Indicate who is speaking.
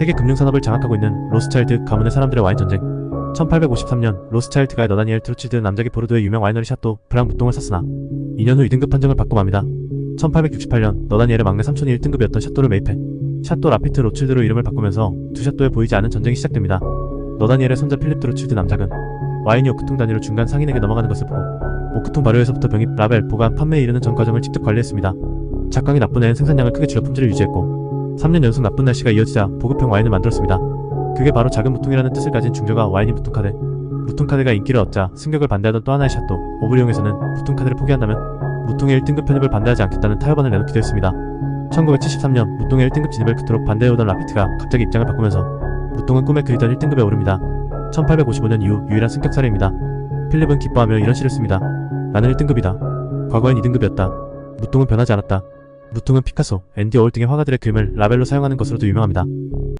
Speaker 1: 세계 금융산업을 장악하고 있는 로스차일드 가문의 사람들의 와인 전쟁 1853년 로스차일드가 너다니엘 트루칠드 남자기 보르도의 유명 와이너리 샤또 브랑 무통을 샀으나 2년 후 2등급 판정을 받고 맙니다. 1868년 너다니엘의 막내 삼촌이 1등급이었던 샤또를 매입해 샤또 라피트 로칠드로 이름을 바꾸면서 두 샤또에 보이지 않은 전쟁이 시작됩니다. 너다니엘의 손자 필립 드로칠드 남작은 와인이 오크통 단위로 중간 상인에게 넘어가는 것을 보고 오크통 발효에서부터 병입, 라벨, 보관, 판매에 이르는 전 과정을 직접 관리했습니다. 작황이 나쁜 애는 생산량을 크게 줄여 품질을 유지했고 3년 연속 나쁜 날씨가 이어지자 보급형 와인을 만들었습니다. 그게 바로 작은 무통이라는 뜻을 가진 중저가 와인인 무통카드. 무통카드가 인기를 얻자 승격을 반대하던 또 하나의 샤또 오브리옹에서는 무통카드를 포기한다면 무통의 1등급 편입을 반대하지 않겠다는 타협안을 내놓기도 했습니다. 1973년 무통의 1등급 진입을 그토록 반대해오던 라피트가 갑자기 입장을 바꾸면서 무통은 꿈에 그리던 1등급에 오릅니다. 1855년 이후 유일한 승격 사례입니다. 필립은 기뻐하며 이런 시를 씁니다. 나는 1등급이다. 과거엔 2등급이었다. 무통은 변하지 않았다. 무통은 피카소, 앤디 어울 등의 화가들의 그림을 라벨로 사용하는 것으로도 유명합니다.